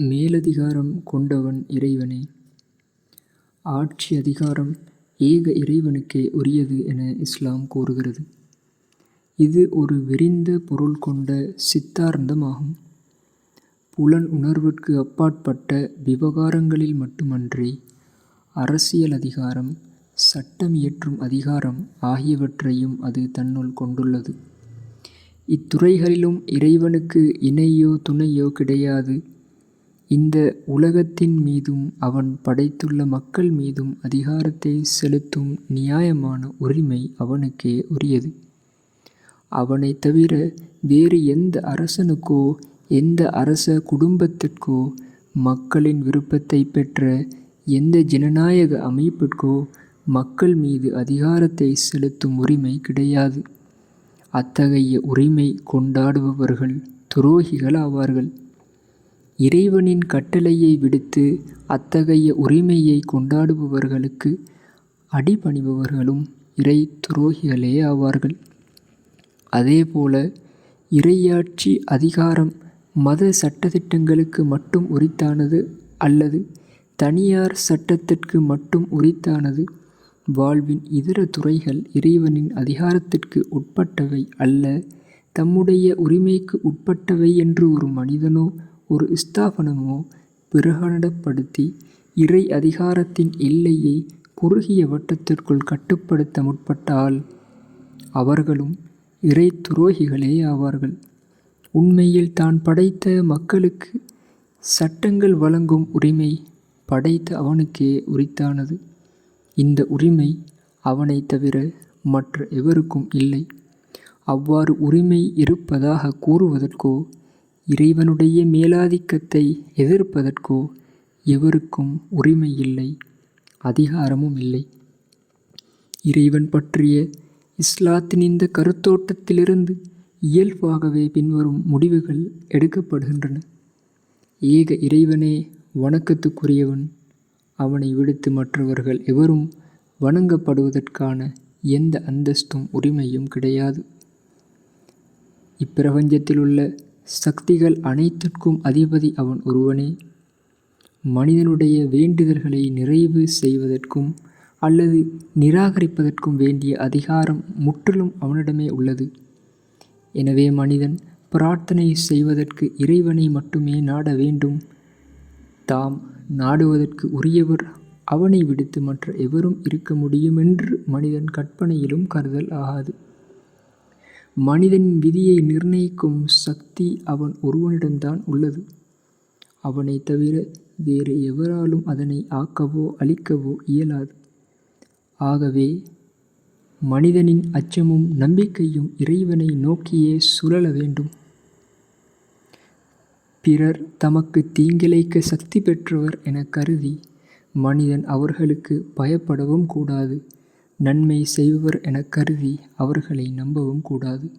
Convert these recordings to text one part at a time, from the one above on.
மேலதிகாரம் கொண்டவன் இறைவனே. ஆட்சி அதிகாரம் ஏக இறைவனுக்கே உரியது என இஸ்லாம் கூறுகிறது. இது ஒரு விரிந்த பொருள் கொண்ட சித்தார்த்தமாகும் புலன் உணர்வுக்கு அப்பாற்பட்ட விவகாரங்களில் மட்டுமன்றி, அரசியல் அதிகாரம், சட்டம் இயற்றும் அதிகாரம் ஆகியவற்றையும் அது தன்னுள் கொண்டுள்ளது. இத்துறைகளிலும் இறைவனுக்கு இணையோ துணையோ கிடையாது. இந்த உலகத்தின் மீதும் அவன் படைத்துள்ள மக்கள் மீதும் அதிகாரத்தை செலுத்தும் நியாயமான உரிமை அவனுக்கே உரியது. அவனை தவிர வேறு எந்த அரசனுக்கோ எந்த அரச குடும்பத்திற்கோ மக்களின் விருப்பத்தை பெற்ற எந்த ஜனநாயக அமைப்பிற்கோ மக்கள் மீது அதிகாரத்தை செலுத்தும் உரிமை கிடையாது. அத்தகைய உரிமை கொண்டாடுபவர்கள் துரோகிகள் ஆவார்கள் இறைவனின் கட்டளையை விடுத்து அத்தகைய உரிமையை கொண்டாடுபவர்களுக்கு அடிபணிபவர்களும் இறை துரோகிகளே ஆவார்கள் அதேபோல, இறையாட்சி அதிகாரம் மத சட்டத்திட்டங்களுக்கு மட்டும் உரித்தானது அல்லது தனியார் சட்டத்திற்கு மட்டும் உரித்தானது. வாழ்வின் இதர துறைகள் இறைவனின் அதிகாரத்திற்கு உட்பட்டவை அல்ல. தம்முடைய உரிமைக்கு உட்பட்டவை என்று ஒரு மனிதனோ ஒரு ஸ்தாபனமோ பிரகடனப்படுத்தி, இறை அதிகாரத்தின் எல்லையை குறுகிய வட்டத்திற்குள் கட்டுப்படுத்த முற்பட்டால், அவர்களும் இறை துரோகிகளே ஆவார்கள் உண்மையில் தான் படைத்த மக்களுக்கு சட்டங்கள் வழங்கும் உரிமை படைத்த அவனுக்கே உரித்தானது. இந்த உரிமை அவனை தவிர மற்ற எவருக்கும் இல்லை. அவ்வாறு உரிமை இருப்பதாக கூறுவதற்கோ இறைவனுடைய மேலாதிக்கத்தை எதிர்ப்பதற்கோ எவருக்கும் உரிமை இல்லை அதிகாரமும் இல்லை. இறைவன் பற்றிய இஸ்லாத்தின் இந்த கருத்தோட்டத்திலிருந்து இயல்பாகவே பின்வரும் முடிவுகள் எடுக்கப்படுகின்றன. ஏக இறைவனே வணக்கத்துக்குரியவன். அவனை விடுத்து மற்றவர்கள் எவரும் வணங்கப்படுவதற்கான எந்த அந்தஸ்தும் உரிமையும் கிடையாது. இப்பிரபஞ்சத்தில் உள்ள சக்திகள் அனைத்திற்கும் அதிபதி அவன் ஒருவனே. மனிதனுடைய வேண்டுதல்களை நிறைவு செய்வதற்கும் அல்லது நிராகரிப்பதற்கும் வேண்டிய அதிகாரம் முற்றிலும் அவனிடமே உள்ளது. எனவே மனிதன் பிரார்த்தனை செய்வதற்கு இறைவனை மட்டுமே நாட வேண்டும். தாம் நாடுவதற்கு உரியவர் அவனை விடுத்து மற்ற எவரும் இருக்க முடியுமென்று மனிதன் கற்பனையிலும் கருதல் ஆகாது. மனிதனின் விதியை நிர்ணயிக்கும் சக்தி அவன் ஒருவனிடம்தான் உள்ளது. அவனை தவிர வேறு எவராலும் அதனை ஆக்கவோ அழிக்கவோ இயலாது. ஆகவே, மனிதனின் அச்சமும் நம்பிக்கையும் இறைவனை நோக்கியே சுழல வேண்டும். பிறர் தமக்கு தீங்கிழைக்க சக்தி பெற்றவர் என கருதி மனிதன் அவர்களுக்கு பயப்படவும் கூடாது. நன்மை செய்வர் எனக் கருதி அவர்களை நம்பவும் கூடாது.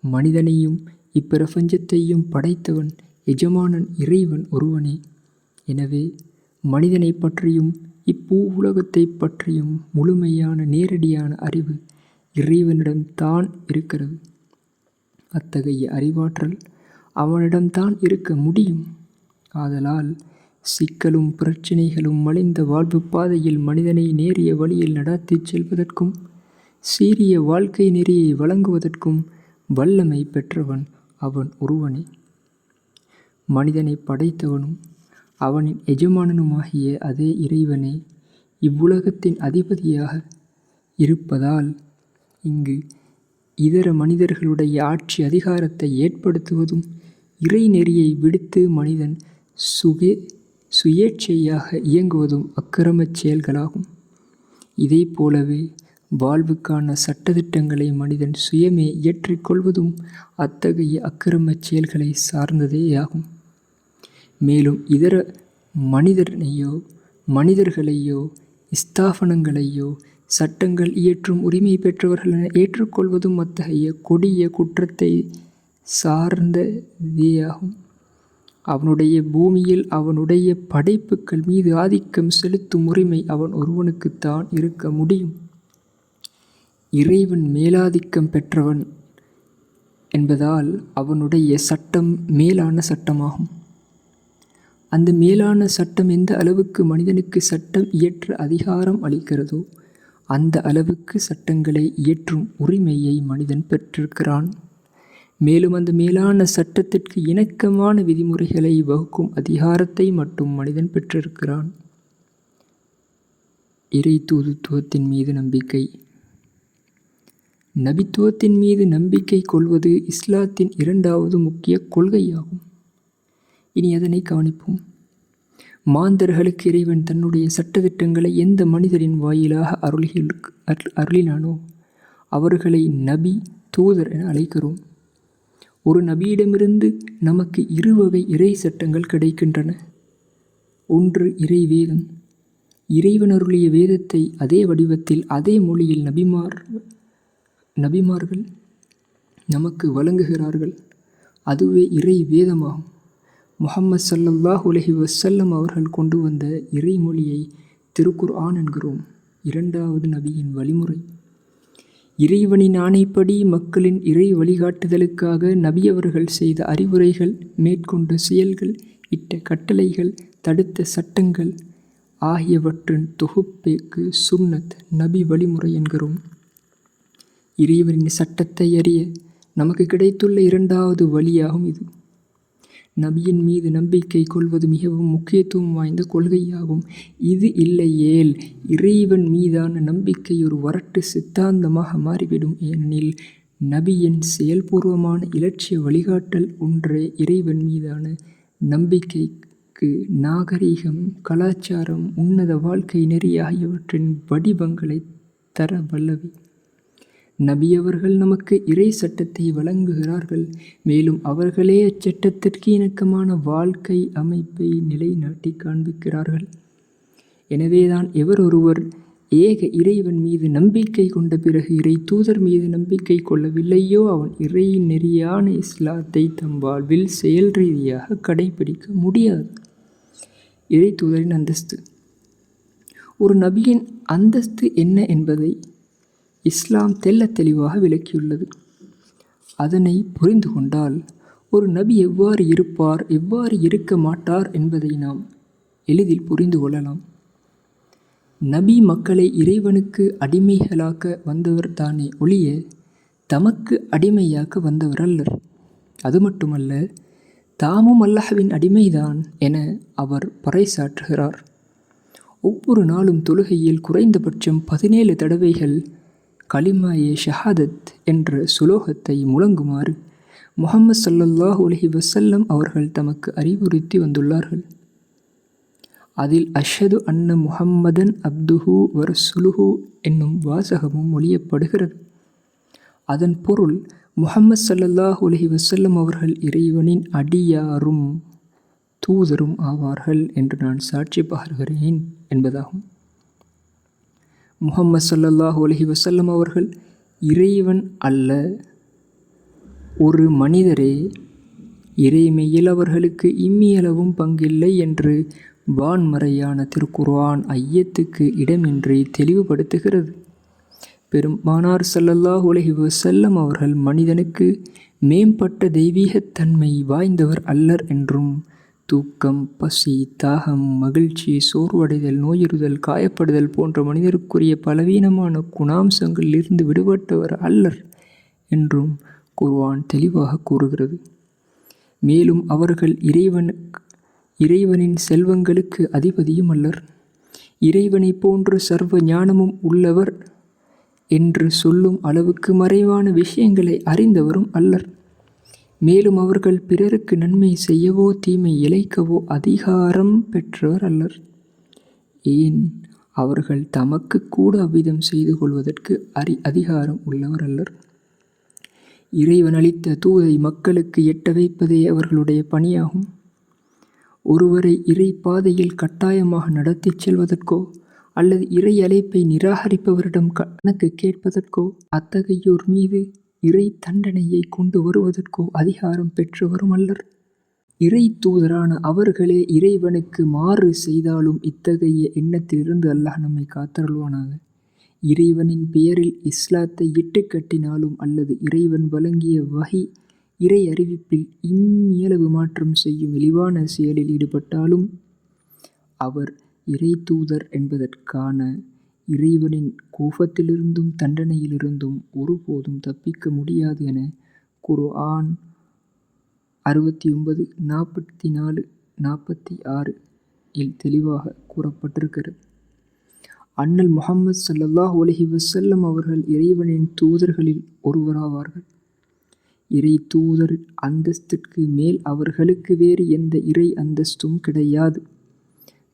மனிதனையும் இப்பிரபஞ்சத்தையும் படைத்தவன் எஜமானன் இறைவன் ஒருவனே. எனவே, மனிதனை பற்றியும் இப்பூவுலகத்தைப் பற்றியும் முழுமையான நேரடியான அறிவு இறைவனிடம் தான் இருக்கிறது. அத்தகைய அறிவாற்றல் அவனிடம்தான் இருக்க முடியும். ஆதலால், சிக்கலும் பிரச்சினைகளும் மலிந்த வாழ்வுப் பாதையில் மனிதனை நேரிய வழியில் நடாத்திச் செல்வதற்கும் சீரிய வாழ்க்கை நெறியை வழங்குவதற்கும் வல்லமை பெற்றவன் அவன் ஒருவனே. மனிதனை படைத்தவனும் அவனின் எஜமானனுமாகிய அதே இறைவனே இவ்வுலகத்தின் அதிபதியாக இருப்பதால், இங்கு இதர மனிதர்களுடைய ஆட்சி அதிகாரத்தை ஏற்படுத்துவதும் இறைநெறியை விடுத்து மனிதன் சுகே சுயேட்சையாக இயங்குவதும் அக்கிரமச் செயல்களாகும். இதைப் போலவே, வாழ்வுக்கான சட்டதிட்டங்களை மனிதன் சுயமே இயற்றிக்கொள்வதும் அத்தகைய அக்கிரமச் செயல்களை சார்ந்ததேயாகும். மேலும் இதர மனிதனையோ மனிதர்களையோ ஸ்தாபனங்களையோ சட்டங்கள் இயற்றும் உரிமை பெற்றவர்களென ஏற்றுக்கொள்வதும் அத்தகைய கொடிய குற்றத்தை சார்ந்ததேயாகும். அவனுடைய பூமியில் அவனுடைய படைப்புக்கள் மீது ஆதிக்கம் செலுத்தும் உரிமை அவன் ஒருவனுக்குத்தான் இருக்க முடியும். இறைவன் மேலாதிக்கம் பெற்றவன் என்பதால் அவனுடைய சட்டம் மேலான சட்டமாகும். அந்த மேலான சட்டம் எந்த அளவுக்கு மனிதனுக்கு சட்டம் இயற்ற அதிகாரம் அளிக்கிறதோ அந்த அளவுக்கு சட்டங்களை இயற்றும் உரிமையை மனிதன் பெற்றிருக்கிறான் மேலும் அந்த மேலான சட்டத்திற்கு இணக்கமான விதிமுறைகளை வகுக்கும் அதிகாரத்தை மட்டும் மனிதன் பெற்றிருக்கிறான். இறை தூதுத்துவத்தின் மீது நம்பிக்கை. நபித்துவத்தின் மீது நம்பிக்கை கொள்வது இஸ்லாத்தின் இரண்டாவது முக்கிய கொள்கையாகும். இனி அதனை கவனிப்போம். மாந்தர்களுக்கு இறைவன் தன்னுடைய சட்டத்திட்டங்களை எந்த மனிதரின் வாயிலாக அருளிகள் அருளினானோ அவர்களை நபி தூதர் என அழைக்கிறோம். ஒரு நபியிடமிருந்து நமக்கு இரு வகை இறை சட்டங்கள் கிடைக்கின்றன. ஒன்று இறை வேதம். இறைவன் வேதத்தை அதே வடிவத்தில் அதே மொழியில் நபிமார் நபிமார்கள் நமக்கு வழங்குகிறார்கள். அதுவே இறை வேதமாகும். முகம்மது சல்லல்லாஹ் உலகி வசல்லம் அவர்கள் கொண்டு வந்த இறைமொழியை திருக்குர் ஆன் என்கிறோம். இரண்டாவது நபியின் வழிமுறை. இறைவனின் ஆணைப்படி மக்களின் இறை வழிகாட்டுதலுக்காக நபியவர்கள் செய்த அறிவுரைகள் மேற்கொண்ட செயல்கள் இட்ட கட்டளைகள் தடுத்த சட்டங்கள் ஆகியவற்றின் தொகுப்பேக்கு சுன்னத் நபி வழிமுறை என்கிறோம். இறைவனின் சட்டத்தை அறிய நமக்கு கிடைத்துள்ள இரண்டாவது வழியாகும் இது. நபியின் மீது நம்பிக்கை கொள்வது மிகவும் முக்கியத்துவம் வாய்ந்த கொள்கையாகும். இது இல்லையேல் இறைவன் மீதான நம்பிக்கை ஒரு வரட்டு சித்தாந்தமாக மாறிவிடும் ஏனெனில் நபியின் செயல்பூர்வமான இலட்சிய வழிகாட்டல் ஒன்றே இறைவன் மீதான நம்பிக்கைக்கு நாகரீகம் கலாச்சாரம் உன்னத வாழ்க்கை நெறி ஆகியவற்றின் வடிவங்களை தர வல்லவை. நபியவர்கள் நமக்கு இறை சட்டத்தை வழங்குகிறார்கள். மேலும் அவர்களே அச்சட்டத்திற்கு இணக்கமான வாழ்க்கை அமைப்பை நிலைநாட்டி காண்பிக்கிறார்கள். எனவேதான் எவர் ஒருவர் ஏக இறைவன் மீது நம்பிக்கை கொண்ட பிறகு இறை தூதர் மீது நம்பிக்கை கொள்ளவில்லையோ அவன் இறை நெறியான இஸ்லாத்தை தம் வாழ்வில் செயல் ரீதியாக கடைபிடிக்க முடியாது. இறை தூதரின் அந்தஸ்து. ஒரு நபியின் அந்தஸ்து என்ன என்பதை இஸ்லாம் தெல்ல தெளிவாக விளக்கியுள்ளது. அதனை புரிந்து கொண்டால் ஒரு நபி எவ்வாறு இருப்பார் எவ்வாறு இருக்க மாட்டார் என்பதை நாம் எளிதில் புரிந்து கொள்ளலாம். நபி மக்களை இறைவனுக்கு அடிமைகளாக்க வந்தவர் தானே ஒளிய தமக்கு அடிமையாக்க வந்தவர் அல்லர். அது மட்டுமல்ல தாமும் அல்லாஹ்வின் அடிமைதான் என அவர் பறைசாற்றுகிறார். ஒவ்வொரு நாளும் தொழுகையில் குறைந்தபட்சம் பதினேழு தடவைகள் கலிமாயே ஷஹாதத் என்ற சுலோகத்தை முழங்குமாறு முகமது சல்லல்லாஹ் உலகி வசல்லம் அவர்கள் தமக்கு அறிவுறுத்தி வந்துள்ளார்கள். அதில் அஷது அன்ன முஹம்மதன் அப்துஹு வரசுலுஹு என்னும் வாசகமும் மொழியப்படுகிறது அதன் பொருள் முகமது சல்லல்லாஹ் உலஹி வசல்லம் அவர்கள் இறைவனின் அடியாரும் தூதரும் ஆவார்கள் என்று நான் சாட்சி பகர்கிறேன் என்பதாகும். முகம்மது சல்லல்லாஹு அலஹி வசல்லம் அவர்கள் இறைவன் அல்ல. ஒரு மனிதரே இறைமையில் அவர்களுக்கு இம்மியளவும் பங்கில்லை என்று வான்மறையான திருக்குர்ஆன் ஐயத்துக்கு இடமின்றி தெளிவுபடுத்துகிறது. பெரும்பானார் சல்லல்லாஹ் உலகி வசல்லம் அவர்கள் மனிதனுக்கு மேம்பட்ட தெய்வீகத்தன்மை வாய்ந்தவர் அல்லர் என்றும் தூக்கம் பசி தாகம் மகிழ்ச்சி சோர்வடைதல் நோயுறுதல் காயப்படுதல் போன்ற மனிதருக்குரிய பலவீனமான குணாம்சங்களில் இருந்து விடுபட்டவர் அல்லர் என்றும் குர்வான் தெளிவாக கூறுகிறது. மேலும் அவர்கள் இறைவன் இறைவனின் செல்வங்களுக்கு அதிபதியும் அல்லர். இறைவனை போன்று சர்வ ஞானமும் உள்ளவர் என்று சொல்லும் அளவுக்கு மறைவான விஷயங்களை அறிந்தவரும் அல்லர். மேலும் அவர்கள் பிறருக்கு நன்மை செய்யவோ தீமை இழைக்கவோ அதிகாரம் பெற்றவர் அல்லர். ஏன்? அவர்கள் தமக்கு கூட அவ்விதம் செய்து கொள்வதற்கு அறி அதிகாரம் உள்ளவர் அல்லர். இறைவன் அளித்த தூதை மக்களுக்கு எட்ட வைப்பதே அவர்களுடைய பணியாகும். ஒருவரை இறை பாதையில் கட்டாயமாக நடத்திச் செல்வதற்கோ அல்லது இறை அழைப்பை நிராகரிப்பவரிடம் கணக்கு கேட்பதற்கோ அத்தகையோர் மீது இறை தண்டனையை கொண்டு வருவதற்கோ அதிகாரம் பெற்றவரும் அல்லர் இறை தூதரான அவர்களே இறைவனுக்கு மாறு செய்தாலும் இத்தகைய எண்ணத்திலிருந்து அல்லாஹ் நம்மை காத்தருள்வானாக. இறைவனின் பெயரில் இஸ்லாத்தை இட்டு கட்டினாலும் அல்லது இறைவன் வழங்கிய வகை இறை அறிவிப்பில் இம்மியளவு மாற்றம் செய்யும் இழிவான செயலில் ஈடுபட்டாலும் அவர் இறைத்தூதர் என்பதற்கான இறைவனின் கோபத்திலிருந்தும் தண்டனையிலிருந்தும் ஒருபோதும் தப்பிக்க முடியாது என குர்ஆன் அறுபத்தி ஒன்பது நாற்பத்தி நாலு நாற்பத்தி ஆறு இல் தெளிவாக கூறப்பட்டிருக்கிறது. அண்ணல் முகம்மது சல்லல்லாஹ் உலகி வசல்லம் அவர்கள் இறைவனின் தூதர்களில் ஒருவராவார்கள். இறை தூதர் அந்தஸ்திற்கு மேல் அவர்களுக்கு வேறு எந்த இறை அந்தஸ்தும் கிடையாது.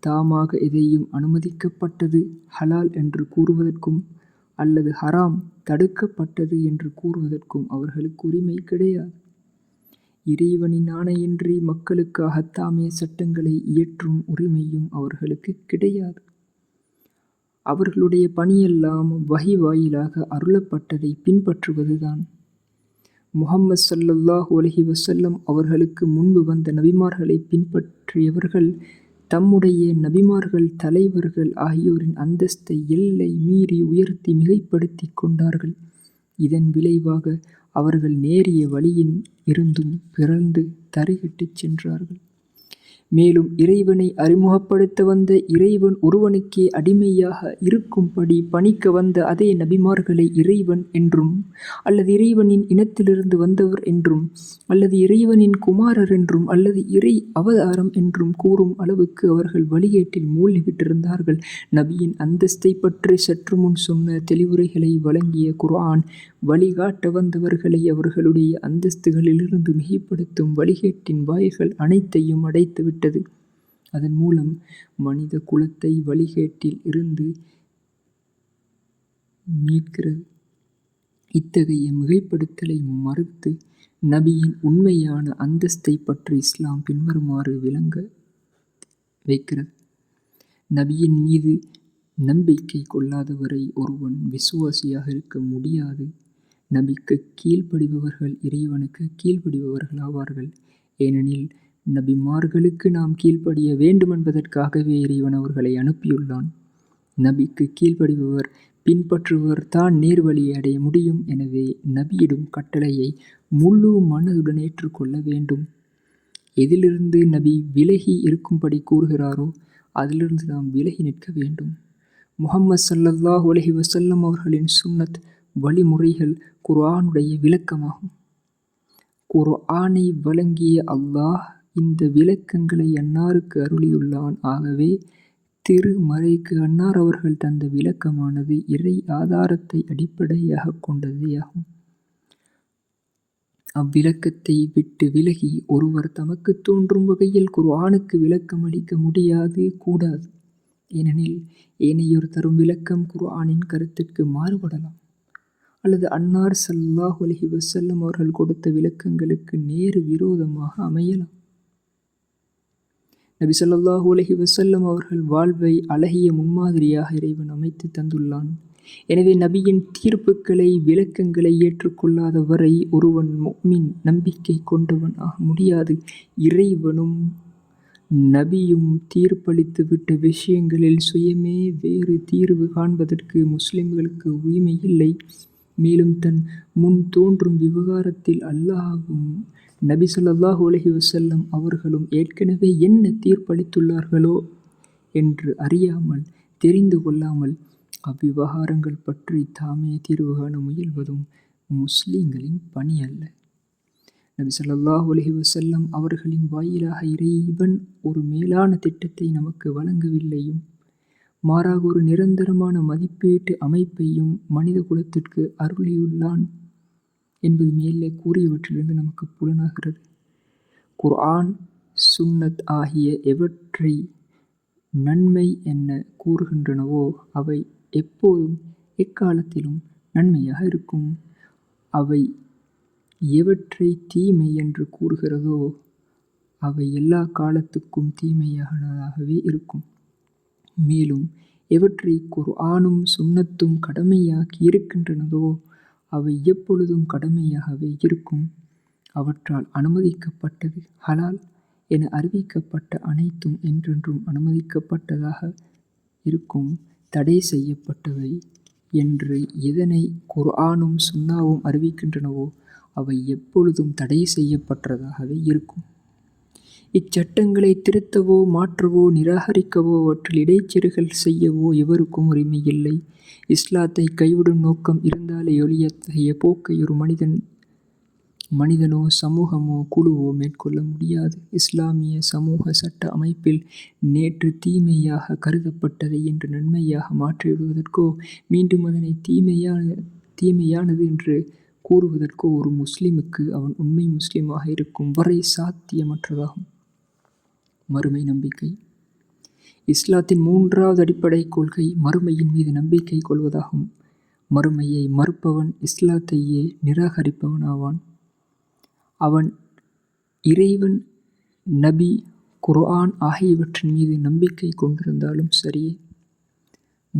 தாமாக எதையும் அனுமதிக்கப்பட்டது ஹலால் என்று கூறுவதற்கும் அல்லது ஹராம் தடுக்கப்பட்டது என்று கூறுவதற்கும் அவர்களுக்கு உரிமை கிடையாது. இறைவனின் ஆணையின்றி மக்களுக்காக தாமே சட்டங்களை இயற்றும் உரிமையும் அவர்களுக்கு கிடையாது. அவர்களுடைய பணியெல்லாம் வகை வாயிலாக அருளப்பட்டதை பின்பற்றுவதுதான். முஹம்மது சல்லல்லாஹ் உலகி வசல்லம் அவர்களுக்கு முன்பு வந்த நபிமார்களை பின்பற்றியவர்கள் தம்முடைய நபிமார்கள் தலைவர்கள் ஆகியோரின் அந்தஸ்தை எல்லை மீறி உயர்த்தி மிகைப்படுத்திக் கொண்டார்கள். இதன் விளைவாக அவர்கள் நேரிய வழியின் இருந்தும் பிறழ்ந்து தரையிட்டுச் சென்றார்கள். மேலும் இறைவனை அறிமுகப்படுத்த வந்த இறைவன் ஒருவனுக்கே அடிமையாக இருக்கும்படி பணிக்க வந்த அதே நபிமார்களை இறைவன் என்றும் அல்லது இறைவனின் இனத்திலிருந்து வந்தவர் என்றும் அல்லது இறைவனின் குமாரர் என்றும் அல்லது இறை அவதாரம் என்றும் கூறும் அளவுக்கு அவர்கள் வழிகேட்டில் மூழ்கிவிட்டிருந்தார்கள். நபியின் அந்தஸ்தை பற்றி சற்று முன் சொன்ன தெளிவுரைகளை வழங்கிய குர்ஆன் வழிகாட்ட வந்தவர்களை அவர்களுடைய அந்தஸ்துகளிலிருந்து மிகைப்படுத்தும் வழிகேட்டின் வாய்கள் அனைத்தையும் அடைத்துவிட்டது அதன் மூலம் மனித குலத்தை வழிகேட்டில் இருந்து மீட்கிறது இத்தகைய மிகைப்படுத்தலை மறுத்து நபியின் உண்மையான அந்தஸ்தை பற்றி இஸ்லாம் பின்வருமாறு விளங்க வைக்கிறது. நபியின் மீது நம்பிக்கை கொள்ளாதவரை ஒருவன் விசுவாசியாக இருக்க முடியாது. நபிக்கு கீழ்ப்படிபவர்கள் இறைவனுக்கு கீழ்ப்படிபவர்களாவார்கள் ஏனெனில் நபிமார்களுக்கு நாம் கீழ்ப்படிய வேண்டுமென்பதற்காகவே இறைவன் அவர்களை அனுப்பியுள்ளான். நபிக்கு கீழ்ப்படிபவர் பின்பற்றுவர் தான் நேர்வழியை அடைய முடியும். எனவே நபியிடும் கட்டளையை முழு மனதுடன் ஏற்றுக்கொள்ள வேண்டும். எதிலிருந்து நபி விலகி இருக்கும்படி கூறுகிறாரோ அதிலிருந்து நாம் விலகி நிற்க வேண்டும். முகம்மது சல்லல்லாஹ் உலகி வசல்லம் அவர்களின் சுன்னத் வழிமுறைகள் குர்ஆனுடைய விளக்கமாகும். குர்ஆனை வழங்கிய அல்லாஹ் இந்த விளக்கங்களை அன்னாருக்கு அருளியுள்ளான். ஆகவே திருமறைக்கு அன்னார் அவர்கள் தந்த விளக்கமானது இறை ஆதாரத்தை அடிப்படையாகக் கொண்டதேயாகும். அவ்விளக்கத்தை விட்டு விலகி ஒருவர் தமக்கு தோன்றும் வகையில் குர்ஆனுக்கு விளக்கம் அளிக்க முடியாது கூடாது. ஏனெனில் ஏனையோர் தரும் விளக்கம் குர்ஆனின் கருத்திற்கு மாறுபடலாம். அல்லது அன்னார் சல்லாஹ் அலஹி வசல்லம் அவர்கள் கொடுத்த விளக்கங்களுக்கு நேர் விரோதமாக அமையலாம். நபி சொல்லாஹு அலஹி வசல்லம் அவர்கள் வாழ்வை அழகிய முன்மாதிரியாக இறைவன் அமைத்து தந்துள்ளான். எனவே நபியின் தீர்ப்புகளை விளக்கங்களை ஏற்றுக்கொள்ளாத வரை ஒருவன் முஃமின் நம்பிக்கை கொண்டவன் ஆக முடியாது. இறைவனும் நபியும் தீர்ப்பளித்துவிட்ட விஷயங்களில் சுயமே வேறு தீர்வு காண்பதற்கு முஸ்லிம்களுக்கு உரிமை இல்லை. மேலும் தன் முன் தோன்றும் விவகாரத்தில் அல்லாஹும் நபி சொல்லாஹ் உலகி வசல்லம் அவர்களும் ஏற்கனவே என்ன தீர்ப்பளித்துள்ளார்களோ என்று அறியாமல் தெரிந்து கொள்ளாமல் அவ்விவகாரங்கள் பற்றி தாமே தீர்வு காண முயல்வதும் முஸ்லீம்களின் பணி அல்ல. நபி சொல்லாஹ் உலகி வசல்லம் அவர்களின் வாயிலாக இறைவன் ஒரு மேலான திட்டத்தை நமக்கு வழங்கவில்லையும் மாறாக ஒரு நிரந்தரமான மதிப்பீட்டு அமைப்பையும் மனித குலத்திற்கு அருளியுள்ளான் என்பது மேலே கூறியவற்றிலிருந்து நமக்கு புலனாகிறது. குர்ஆன் சுன்னத் ஆகிய எவற்றை நன்மை என்ன கூறுகின்றனவோ அவை எப்போதும் எக்காலத்திலும் நன்மையாக இருக்கும். அவை எவற்றை தீமை என்று கூறுகிறதோ அவை எல்லா காலத்துக்கும் தீமையானதாகவே இருக்கும். மேலும் எவற்றை குர்ஆனும் சுன்னத்தும் கடமையாக்கி இருக்கின்றனவோ அவை எப்பொழுதும் கடமையாகவே இருக்கும் அவற்றால் அனுமதிக்கப்பட்டது ஹலால் என அறிவிக்கப்பட்ட அனைத்தும் என்றென்றும் அனுமதிக்கப்பட்டதாக இருக்கும் தடை செய்யப்பட்டவை என்று எதனை குர்ஆனும் சுன்னாவும் அறிவிக்கின்றனவோ அவை எப்பொழுதும் தடை செய்யப்பட்டதாகவே இருக்கும். இச்சட்டங்களை திருத்தவோ மாற்றவோ நிராகரிக்கவோ அவற்றில் இடைச்செருகல் செய்யவோ எவருக்கும் உரிமை இல்லை. இஸ்லாத்தை கைவிடும் நோக்கம் இருந்தாலே ஒளியத்தகைய போக்கை ஒரு மனிதன் மனிதனோ சமூகமோ குழுவோ மேற்கொள்ள முடியாது. இஸ்லாமிய சமூக சட்ட அமைப்பில் நேற்று தீமையாக கருதப்பட்டதை இன்று நன்மையாக மாற்றிவிடுவதற்கோ மீண்டும் அதனை தீமையான தீமையானது என்று கூறுவதற்கோ ஒரு முஸ்லிமுக்கு அவன் உண்மை முஸ்லிமாக இருக்கும் வரை சாத்தியமற்றதாகும். மறுமை நம்பிக்கை இஸ்லாத்தின் மூன்றாவது அடிப்படை கொள்கை மறுமையின் மீது நம்பிக்கை கொள்வதாகும். மறுமையை மறுப்பவன் இஸ்லாத்தையே நிராகரிப்பவன் ஆவான் அவன் இறைவன் நபி குர்ஆன் ஆகியவற்றின் மீது நம்பிக்கை கொண்டிருந்தாலும் சரியே.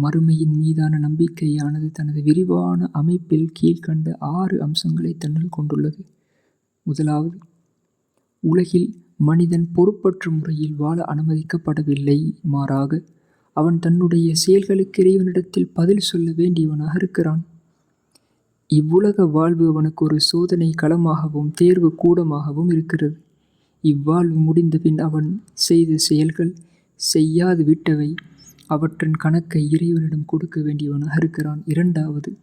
மறுமையின் மீதான நம்பிக்கையானது தனது விரிவான அமைப்பில் கீழ்கண்ட ஆறு அம்சங்களை தன்னில் கொண்டுள்ளது. முதலாவது, உலகில் மனிதன் பொறுப்பற்ற முறையில் வாழ அனுமதிக்கப்படவில்லை. மாறாக, அவன் தன்னுடைய செயல்களுக்கு இறைவனிடத்தில் பதில் சொல்ல வேண்டியவனாக இருக்கிறான். இவ்வுலக வாழ்வு அவனுக்கு ஒரு சோதனை களமாகவும் தேர்வு கூடமாகவும் இருக்கிறது. இவ்வாழ்வு முடிந்தபின் அவன் செய்த செயல்கள், செய்யாது விட்டவை அவற்றின் கணக்கை இறைவனிடம் கொடுக்க வேண்டியவனாக இருக்கிறான். இரண்டாவது,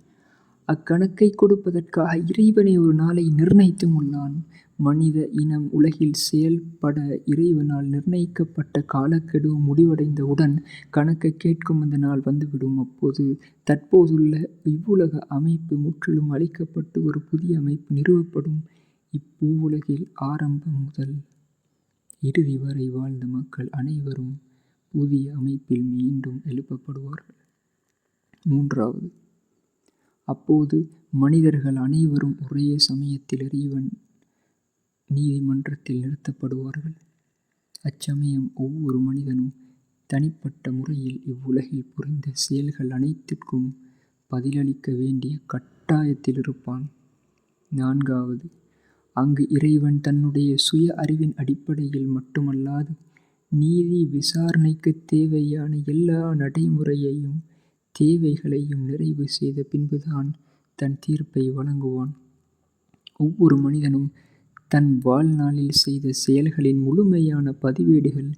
அக்கணக்கை கொடுப்பதற்காக இறைவனை ஒரு நாளை நிர்ணயித்தும் உள்ளான். மனித இனம் உலகில் செயல்பட இறைவனால் நிர்ணயிக்கப்பட்ட காலக்கெடு முடிவடைந்தவுடன் கணக்கு கேட்கும் அந்த நாள் வந்துவிடும். அப்போது தற்போதுள்ள இவ்வுலக அமைப்பு முற்றிலும் அழிக்கப்பட்டு ஒரு புதிய அமைப்பு நிறுவப்படும். இப்பூவுலகில் ஆரம்பம் முதல் இறுதி வரை வாழ்ந்த மக்கள் அனைவரும் புதிய அமைப்பில் மீண்டும் எழுப்பப்படுவார்கள். மூன்றாவது, அப்போது மனிதர்கள் அனைவரும் ஒரே சமயத்தில் இறைவன் நீதிமன்றத்தில் நிறுத்தப்படுவார்கள். அச்சமயம் ஒவ்வொரு மனிதனும் தனிப்பட்ட முறையில் இவ்வுலகில் புரிந்த செயல்கள் அனைத்திற்கும் பதிலளிக்க வேண்டிய கட்டாயத்திலிருப்பான். நான்காவது, அங்கு இறைவன் தன்னுடைய சுய அறிவின் அடிப்படையில் மட்டுமல்லாது நீதி விசாரணைக்குத் தேவையான எல்லா நடைமுறையையும் தேவைகளையும் நிறைவு செய்த பின்புதான் தன் தீர்ப்பை வழங்குவான். ஒவ்வொரு மனிதனும் தன் வாழ்நாளில் செய்த செயல்களின் முழுமையான பதிவேடுகள்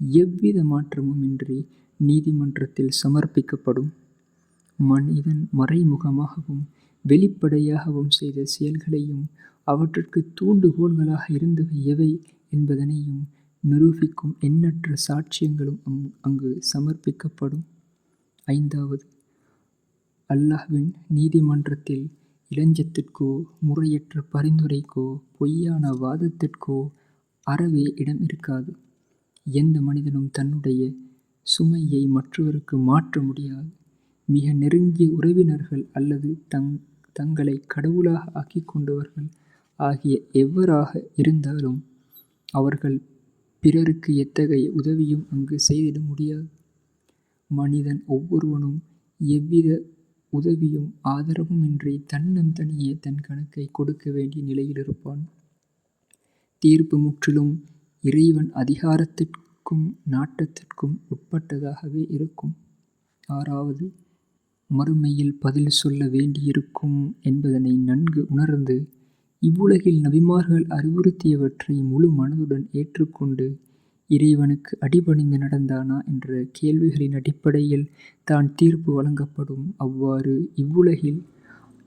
எவ்வித மாற்றமும் இன்றி நீதிமன்றத்தில் சமர்ப்பிக்கப்படும். மனிதன் மறைமுகமாகவும் வெளிப்படையாகவும் செய்த செயல்களையும் அவற்றிற்கு தூண்டுகோல்களாக இருந்தவை எவை என்பதனையும் நிரூபிக்கும் எண்ணற்ற சாட்சியங்களும் அங்கு சமர்ப்பிக்கப்படும். ஐந்தாவது, அல்லாஹ்வின் நீதிமன்றத்தில் இளஞ்சத்திற்கோ முறையற்ற பரிந்துரைக்கோ பொய்யான வாதத்திற்கோ அறவே இடம் இருக்காது. எந்த மனிதனும் தன்னுடைய சுமையை மற்றவருக்கு மாற்ற முடியாது. மிக நெருங்கிய உறவினர்கள் அல்லது தங் தங்களை கடவுளாக ஆக்கிக்கொண்டவர்கள் ஆகிய எவராக இருந்தாலும் அவர்கள் பிறருக்கு எத்தகைய உதவியும் அங்கு செய்திட முடியாது. மனிதன் ஒவ்வொருவனும் எவ்வித உதவியும் ஆதரவும் இன்றி தன்னந்தனியே தன் கணக்கை கொடுக்க வேண்டிய நிலையில் இருப்பான் தீர்ப்பு முற்றிலும் இறைவன் அதிகாரத்திற்கும் நாட்டத்திற்கும் உட்பட்டதாகவே இருக்கும். ஆறாவது, மறுமையில் பதில் சொல்ல வேண்டியிருக்கும் என்பதனை நன்கு உணர்ந்து, இவ்வுலகில் நபிமார்கள் அறிவுறுத்தியவற்றை முழு மனதுடன் ஏற்றுக்கொண்டு, இறைவனுக்கு அடிபணிந்து நடந்தானா என்ற கேள்விகளின் அடிப்படையில் தான் தீர்ப்பு வழங்கப்படும். அவ்வாறு இவ்வுலகில்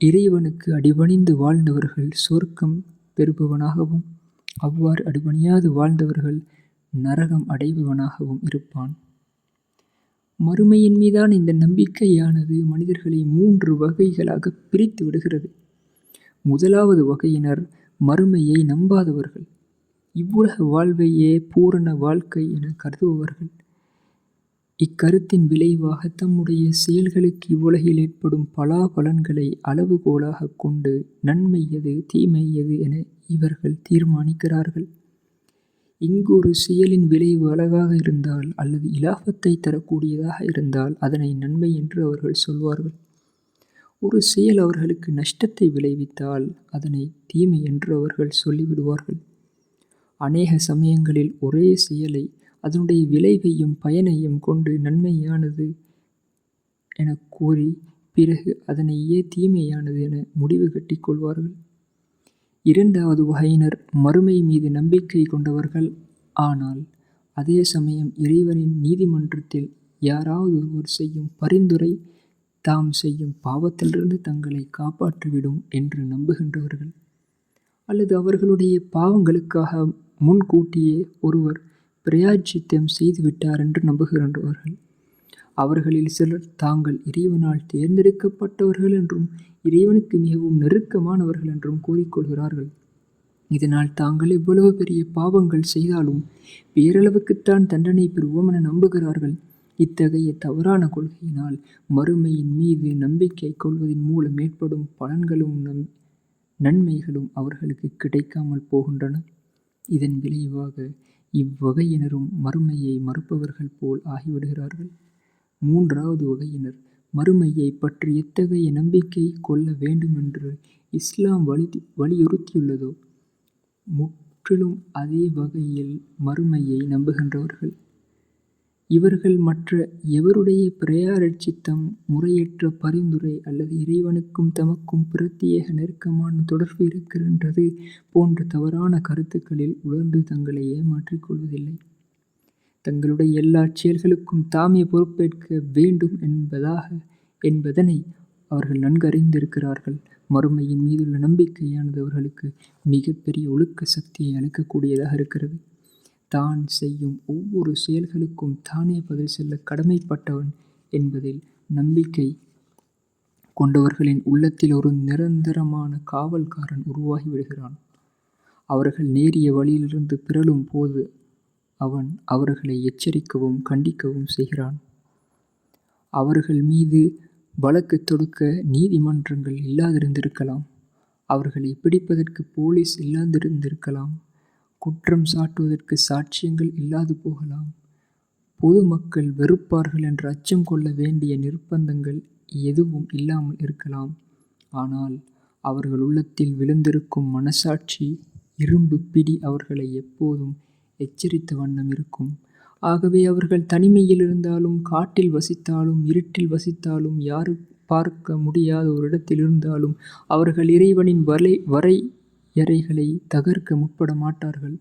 இறைவனுக்கு அடிபணிந்து வாழ்ந்தவர்கள் சொர்க்கம் பெறுபவனாகவும், அவ்வாறு அடிபணியாது வாழ்ந்தவர்கள் நரகம் அடைபவனாகவும் இருப்பான். மறுமையின் மீதான இந்த நம்பிக்கையானது மனிதர்களை மூன்று வகைகளாகப் பிரித்து விடுகிறது. முதலாவது வகையினர் மறுமையை நம்பாதவர்கள். இவ்வுலக வாழ்வையே பூரண வாழ்க்கை என கருதுபவர்கள். இக்கருத்தின் விளைவாக தம்முடைய செயல்களுக்கு இவ்வுலகில் ஏற்படும் பலா பலன்களை அளவுகோலாக கொண்டு நன்மை எது தீமை எது என இவர்கள் தீர்மானிக்கிறார்கள். இங்கு ஒரு செயலின் விளைவு அழகாக இருந்தால் அல்லது இலாபத்தை தரக்கூடியதாக இருந்தால் அதனை நன்மை என்று அவர்கள் சொல்வார்கள். ஒரு செயல் அவர்களுக்கு நஷ்டத்தை விளைவித்தால் அதனை தீமை என்று அவர்கள் சொல்லிவிடுவார்கள். அநேக சமயங்களில் ஒரே செயலை அதனுடைய விளைவையும் பயனையும் கொண்டு நன்மையானது என கூறி பிறகு அதனையே தீமையானது என முடிவு கட்டிக் கொள்வார்கள். இரண்டாவது வகையினர் மறுமை மீது நம்பிக்கை கொண்டவர்கள் ஆனால் அதே சமயம் இறைவனின் நீதிமன்றத்தில் யாராவது ஒருவர் செய்யும் பரிந்துரை தாம் செய்யும் பாவத்திலிருந்து தங்களை காப்பாற்றிவிடும் என்று நம்புகின்றவர்கள் அல்லது அவர்களுடைய பாவங்களுக்காக முன்கூட்டியே ஒருவர் பிரயாஜித்தம் செய்துவிட்டார் என்று நம்புகின்றவர்கள். அவர்களில் சிலர் தாங்கள் இறைவனால் தேர்ந்தெடுக்கப்பட்டவர்கள் என்றும் இறைவனுக்கு மிகவும் நெருக்கமானவர்கள் என்றும் கூறிக்கொள்கிறார்கள். இதனால் தாங்கள் இவ்வளவு பெரிய பாவங்கள் செய்தாலும் பேரளவுக்குத்தான் தண்டனை பெறுவோம் என நம்புகிறார்கள். இத்தகைய தவறான கொள்கையினால் மறுமையின் மீது நம்பிக்கை கொள்வதன் மூலம் ஏற்படும் பலன்களும் நம் நன்மைகளும் அவர்களுக்கு கிடைக்காமல் போகின்றன. இதன் விளைவாக இவ்வகையினரும் மறுமையை மறுப்பவர்கள் போல் ஆகிவிடுகிறார்கள். மூன்றாவது வகையினர் மறுமையை பற்றி எத்தகைய நம்பிக்கை கொள்ள வேண்டுமென்று இஸ்லாம் வலி வலியுறுத்தியுள்ளதோ? முற்றிலும் அதே வகையில் மறுமையை நம்புகின்றவர்கள் இவர்கள் மற்ற எவருடைய பிரயாரட்சித்தம் முறையற்ற பரிந்துரை அல்லது இறைவனுக்கும் தமக்கும் பிரத்யேக நெருக்கமான தொடர்பு இருக்கின்றது போன்ற தவறான கருத்துக்களில் உணர்ந்து தங்களை ஏமாற்றிக் கொள்வதில்லை. தங்களுடைய எல்லா செயல்களுக்கும் தாமே பொறுப்பேற்க வேண்டும் என்பதாக என்பதனை அவர்கள் நன்கு அறிந்திருக்கிறார்கள் மறுமையின் மீதுள்ள நம்பிக்கையானது அவர்களுக்கு மிகப்பெரிய ஒழுக்க சக்தியை அளிக்கக்கூடியதாக இருக்கிறது. தான் செய்யும் ஒவ்வொரு செயல்களுக்கும் தானே பதில் செல்ல கடமைப்பட்டவன் என்பதில் நம்பிக்கை கொண்டவர்களின் உள்ளத்தில் ஒரு நிரந்தரமான காவல்காரன் உருவாகி விடுகிறான். அவர்கள் நேரிய வழியிலிருந்து பிறழும் போது அவன் அவர்களை எச்சரிக்கவும் கண்டிக்கவும் செய்கிறான். அவர்கள் மீது வழக்கு தொடுக்க நீதிமன்றங்கள் இல்லாதிருந்திருக்கலாம். அவர்களை பிடிப்பதற்கு போலீஸ் இல்லாதிருந்திருக்கலாம். குற்றம் சாட்டுவதற்கு சாட்சியங்கள் இல்லாது போகலாம். பொதுமக்கள் வெறுப்பார்கள் என்று அச்சம் கொள்ள வேண்டிய நிர்பந்தங்கள் எதுவும் இல்லாமல் இருக்கலாம். ஆனால் அவர்கள் உள்ளத்தில் விழுந்திருக்கும் மனசாட்சி இரும்பு பிடி அவர்களை எப்போதும் எச்சரித்த வண்ணம் இருக்கும். ஆகவே அவர்கள் தனிமையில் இருந்தாலும் காட்டில் வசித்தாலும் இருட்டில் வசித்தாலும் யாரும் பார்க்க முடியாத ஒரு இடத்தில் இருந்தாலும் அவர்கள் இறைவனின் வலை எறைகளை தகர்க்க முற்பட மாட்டார்கள்.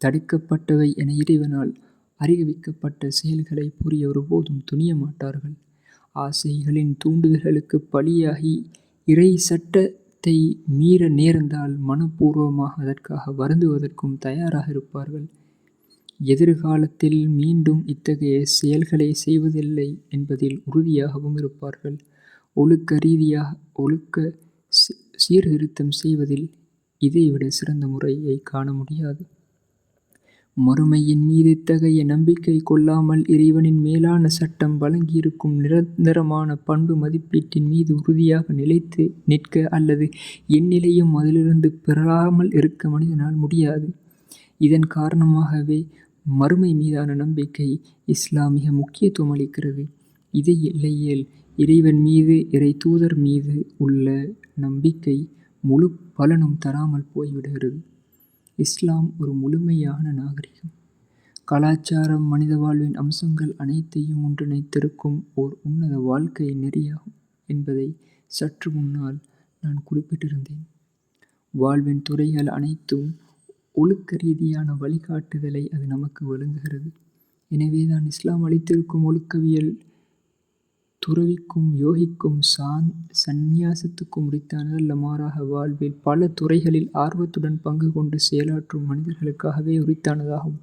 தடுக்கப்பட்டவை என இறைவனால் அறிவிக்கப்பட்ட செயல்களை புரிய ஒருபோதும் துணிய மாட்டார்கள். ஆசைகளின் தூண்டுதல்களுக்கு பலியாகி இறை சட்டத்தை மீற நேர்ந்தால் மனப்பூர்வமாக அதற்காக வருந்துவதற்கும் தயாராக இருப்பார்கள். எதிர்காலத்தில் மீண்டும் இத்தகைய செயல்களை செய்வதில்லை என்பதில் உறுதியாகவும் இருப்பார்கள். ஒழுக்க ரீதியாக ஒழுக்க சீர்திருத்தம் செய்வதில் இதைவிட சிறந்த முறையை காண முடியாது. மறுமையின் மீது இத்தகைய நம்பிக்கை கொள்ளாமல் இறைவனின் மேலான சட்டம் வழங்கியிருக்கும் நிரந்தரமான பண்பு மதிப்பீட்டின் மீது உறுதியாக நிலைத்து நிற்க அல்லது எந்நிலையும் அதிலிருந்து பெறாமல் இருக்க மனிதனால் முடியாது. இதன் காரணமாகவே மறுமை மீதான நம்பிக்கை இஸ்லாம் மிக முக்கியத்துவம் அளிக்கிறது. இதை இல்லையேல் இறைவன் மீது இறை தூதர் மீது உள்ள நம்பிக்கை முழு பலனும் தராமல் போய்விடுகிறது. இஸ்லாம் ஒரு முழுமையான நாகரிகம். கலாச்சாரம் மனித வாழ்வின் அம்சங்கள் அனைத்தையும் ஒன்றிணைத்திருக்கும் ஓர் உன்னத வாழ்க்கை நெறியாகும் என்பதை சற்று முன்னால் நான் குறிப்பிட்டிருந்தேன். வாழ்வின் துறைகள் அனைத்தும் ஒழுக்க ரீதியான வழிகாட்டுதலை அது நமக்கு வழங்குகிறது. எனவே தான் இஸ்லாம் அளித்திருக்கும் ஒழுக்கவியல் துறவிக்கும் யோகிக்கும் சான் சந்நியாசத்துக்கும் உரித்தானதல்ல மாறாக வாழ்வில் பல துறைகளில் ஆர்வத்துடன் பங்கு கொண்டு செயலாற்றும் மனிதர்களுக்காகவே உரித்தானதாகும்.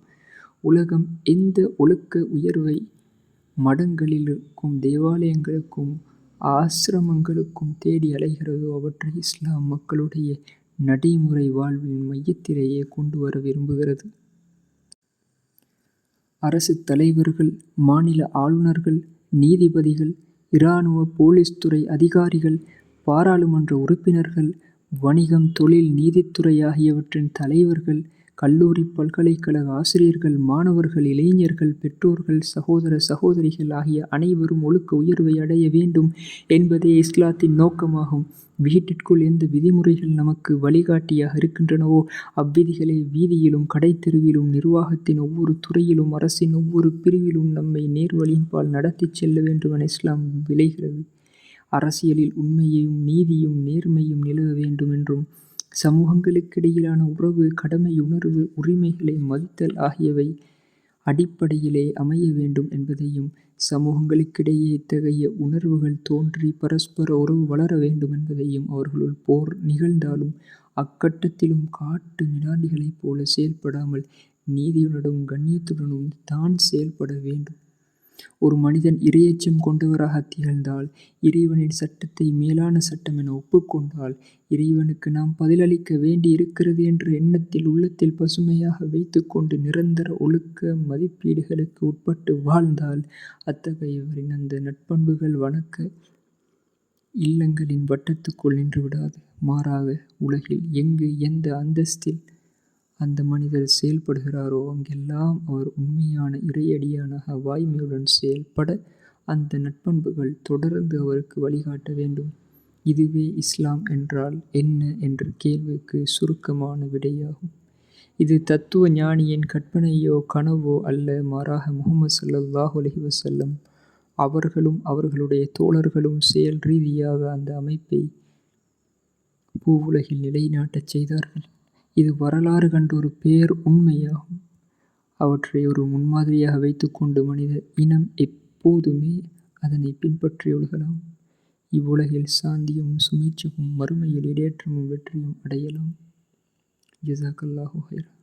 உலகம் எந்த ஒழுக்க உயர்வை மடங்களிலிருக்கும் தேவாலயங்களுக்கும் ஆசிரமங்களுக்கும் தேடி அலைகிறதோ அவற்றை இஸ்லாம் மக்களுடைய நடைமுறை வாழ்வின் மையத்திலேயே கொண்டு வர விரும்புகிறது. அரசுத் தலைவர்கள் மாநில ஆளுநர்கள் நீதிபதிகள் இராணுவ போலீஸ் துறை அதிகாரிகள் பாராளுமன்ற உறுப்பினர்கள் வணிகம் தொழில் நீதித்துறை ஆகியவற்றின் தலைவர்கள் கல்லூரி பல்கலைக்கழக ஆசிரியர்கள் மாணவர்கள் இளைஞர்கள் பெற்றோர்கள் சகோதர சகோதரிகள் ஆகிய அனைவரும் ஒழுக்க உயர்வை அடைய வேண்டும் என்பதே இஸ்லாத்தின் நோக்கமாகும். வீட்டிற்குள் எந்த விதிமுறைகள் நமக்கு வழிகாட்டியாக இருக்கின்றனவோ அவ்விதிகளை வீதியிலும் கடைத்தெருவிலும் நிர்வாகத்தின் ஒவ்வொரு துறையிலும் அரசின் ஒவ்வொரு பிரிவிலும் நம்மை நேர்வழியின்பால் நடத்திச் செல்ல வேண்டுமென இஸ்லாம் விளைகிறது அரசியலில் உண்மையையும் நீதியும் நேர்மையும் நிலவ வேண்டும் என்றும் சமூகங்களுக்கிடையிலான உறவு, கடமை உணர்வு உரிமைகளை மதித்தல் ஆகியவை அடிப்படையிலே அமைய வேண்டும் என்பதையும், சமூகங்களுக்கிடையே இத்தகைய உணர்வுகள் தோன்றி பரஸ்பர உறவு வளர வேண்டும் என்பதையும், அவர்களுள் போர் நிகழ்ந்தாலும் அக்கட்டத்திலும் காட்டு மிராண்டிகளைப் போல செயல்படாமல் நீதியுடனும் கண்ணியத்துடனும் தான் செயல்பட வேண்டும். ஒரு மனிதன் இறையச்சம் கொண்டவராக திகழ்ந்தால், இறைவனின் சட்டத்தை மேலான சட்டம் என ஒப்புக்கொண்டால், இறைவனுக்கு நாம் பதிலளிக்க வேண்டி இருக்கிறது என்ற எண்ணத்தில் உள்ளத்தில் பசுமையாக வைத்துக்கொண்டு நிரந்தர ஒழுக்க மதிப்பீடுகளுக்கு உட்பட்டு வாழ்ந்தால், அத்தகையவரின் அந்த நட்பண்புகள் வணக்க இல்லங்களின் வட்டத்துக்குள் நின்று விடாது. மாறாக, உலகில் எங்கு எந்த அந்தஸ்தில் அந்த மனிதர் செயல்படுகிறாரோ அங்கெல்லாம் அவர் உண்மையான இறையடியானாக வாய்மையுடன் செயல்பட, அந்த நட்பண்புகள் தொடர்ந்து அவருக்கு வழிகாட்ட வேண்டும். இதுவே இஸ்லாம் என்றால் என்ன என்ற கேள்விக்கு சுருக்கமான விடையாகும். இது தத்துவ ஞானியின் கற்பனையோ கனவோ அல்ல மாறாக முகமது ஸல்லல்லாஹு அலஹி வசல்லம் அவர்களும் அவர்களுடைய தோழர்களும் செயல் ரீதியாக அந்த அமைப்பை பூவுலகில் நிலைநாட்டச் செய்தார்கள். இது வரலாறு கண்ட ஒரு பேர் உண்மையாகும் அவற்றை ஒரு முன்மாதிரியாக வைத்துக்கொண்டு மனித இனம் எப்போதுமே அதனைப் பின்பற்றியொழுகலாம். இவ்வுலகில் சாந்தியும் சுமீட்சமும் மறுமையில் இடேற்றமும் வெற்றியும் அடையலாம். ஜஸாக்கல்லாஹு ஹைரா